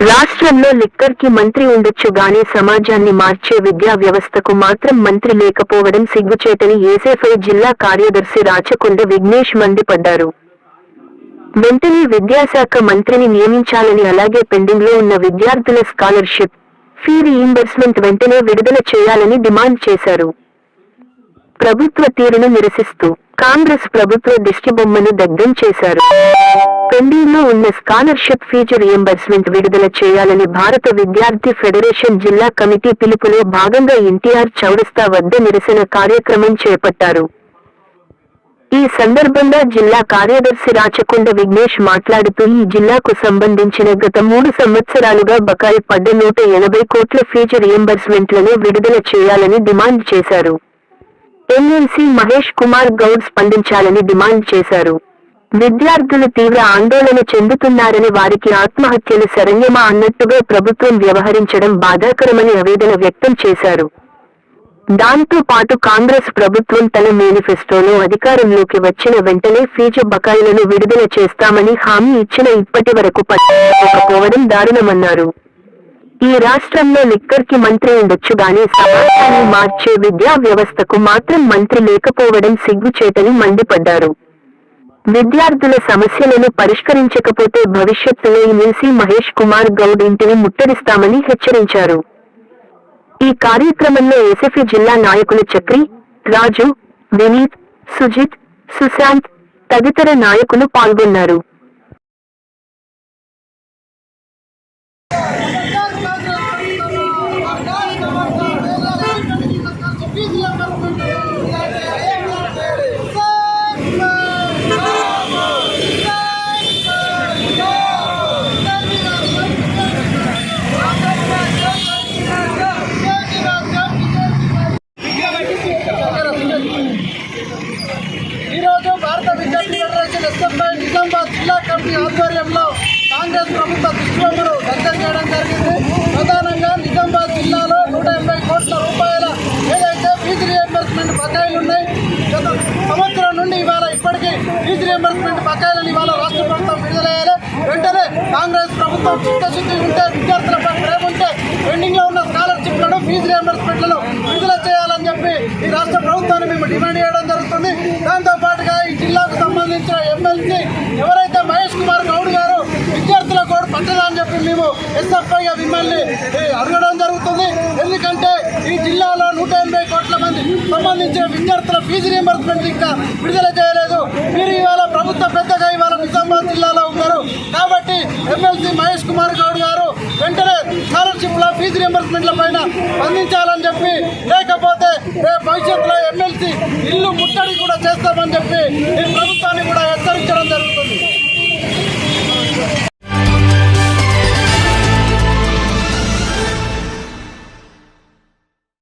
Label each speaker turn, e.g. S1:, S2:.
S1: రాష్ట్రంలో లిక్కర్కి మంత్రి ఉండొచ్చు గానీ సమాజాన్ని మార్చే విద్యా వ్యవస్థకు మాత్రం మంత్రి లేకపోవడం సిగ్గుచేటని ఏసేఫై జిల్లా కార్యదర్శి రాచకొండ విఘ్నేష్ మండిపడ్డారు. వెంటనే విద్యాశాఖ మంత్రిని నియమించాలని అలాగే పెండింగ్లో ఉన్న విద్యార్థుల స్కాలర్షిప్ ఫీ రీఇంబర్స్మెంట్ వెంటనే విడుదల చేయాలని డిమాండ్ చేశారు. ప్రభుత్వ తీరును నిరసిస్తూ కాంగ్రెస్ ప్రభుత్వ దిష్టిబొమ్మను దగ్ధం చేశారు. పెండింగ్ ఉన్న స్కాలర్షిప్ ఫీజు రియంబర్స్మెంట్ విడుదల చేయాలని భారత విద్యార్థి ఫెడరేషన్ జిల్లా కమిటీ పిలుపులో భాగంగా ఎన్టీఆర్ చౌరస్తా వద్ద నిరసన కార్యక్రమం చేపట్టారు. ఈ సందర్భంగా జిల్లా కార్యదర్శి రాచకొండ విఘ్నేష్ మాట్లాడుతూ ఈ జిల్లాకు సంబంధించిన గత మూడు సంవత్సరాలుగా బకాయి పడ్డ నూట ఎనభై కోట్ల ఫీజు రియంబర్స్మెంట్లను విడుదల చేయాలని డిమాండ్ చేశారు. ఎమ్మెల్సీ మహేష్ కుమార్ గౌడ్ స్పందించాలని డిమాండ్ చేశారు. విద్యార్థులు తీవ్ర ఆందోళన చెందుతున్నారని వారికి ఆత్మహత్యలు శరణ్యమా అన్నట్టుగా ప్రభుత్వం వ్యవహరించడం బాధాకరమని ఆవేదన వ్యక్తం చేశారు. దాంతో పాటు కాంగ్రెస్ ప్రభుత్వం తన మేనిఫెస్టోలో అధికారంలోకి వచ్చిన వెంటనే ఫీజు బకాయిలను విడుదల చేస్తామని హామీ ఇచ్చిన ఇప్పటి వరకు పట్టకపోవడం దారుణమన్నారు. ఈ రాష్ట్రంలో లిక్కర్కి మంత్రి ఉండొచ్చు గానీ సమాజాన్ని మార్చే విద్యా వ్యవస్థకు మాత్రం మంత్రి లేకపోవడం సిగ్గుచేటని మండిపడ్డారు. విద్యార్థుల సమస్యలను పరిష్కరించకపోతే భవిష్యత్తులో ఎమ్మెల్సీ మహేష్ కుమార్ గౌడ్ ఇంటిని ముట్టడిస్తామని హెచ్చరించారు. ఈ కార్యక్రమంలో ఎస్ఎఫ్ఈ జిల్లా నాయకులు చక్రి రాజు వినీత్ సుజిత్ సుశాంత్ తదితర నాయకులు పాల్గొన్నారు.
S2: విద్యార్థి ఎస్ఎఫ్ఐ నిజామాబాద్ జిల్లా కమిటీ ఆధ్వర్యంలో కాంగ్రెస్ ప్రభుత్వ దుష్ప్రమను రద్దు చేయడం జరిగింది. ప్రధానంగా నిజామాబాద్ జిల్లాలో నూట ఎనభై కోట్ల రూపాయల ఏదైతే ఫీజు రియంబర్స్మెంట్ బకాయిలు ఉన్నాయి గత సంవత్సరం నుండి ఇవాళ ఇప్పటికీ ఫీజు రియంబర్స్మెంట్ బకాయిలను ఇవాళ రాష్ట్ర ప్రభుత్వం విడుదలయ్యాలి. వెంటనే కాంగ్రెస్ ప్రభుత్వం చిత్తశుద్ధి ఉంటే విద్యార్థులపై ప్రేమ ఉంటే పెండింగ్లో ఉన్న స్కాలర్షిప్లను ఫీజు రియంబర్స్మెంట్లను విడుదల చేయాలని చెప్పి ఈ రాష్ట్ర ప్రభుత్వాన్ని మేము డిమాండ్ చేయడం జరుగుతుంది దాంతో పాటుగా ఈ జిల్లాకు సంబంధించిన ఎమ్మెల్సీ ఎవరైతే మహేష్ కుమార్ గౌడ్ గారు విద్యార్థుల కూడా పట్టదని చెప్పి మేము. ఎస్ఎఫ్ఐగా మిమ్మల్ని అడగడం జరుగుతుంది. ఎందుకంటే ఈ జిల్లాలో నూట ఎనభై కోట్ల మంది సంబంధించిన విద్యార్థుల ఫీజు రియంబర్స్మెంట్ ఇంకా విడుదల చేయలేదు. మీరు ఇవాళ ప్రభుత్వ పెద్దగా ఇవాళ నిజామాబాద్ జిల్లాలో ఉన్నారు. కాబట్టి ఎమ్మెల్సీ మహేష్ కుమార్ గౌడ్ గారు వెంటనే స్కాలర్షిప్ల ఫీజు రియంబర్స్మెంట్ల పైన స్పందించాలని చెప్పి లేకపోతే రేపు భవిష్యత్తులో ఎమ్మెల్సీ ఇల్లు ముట్టడి కూడా చేస్తామని చెప్పి ఈ ప్రభుత్వాన్ని కూడా హెచ్చరించడం జరుగుతుంది.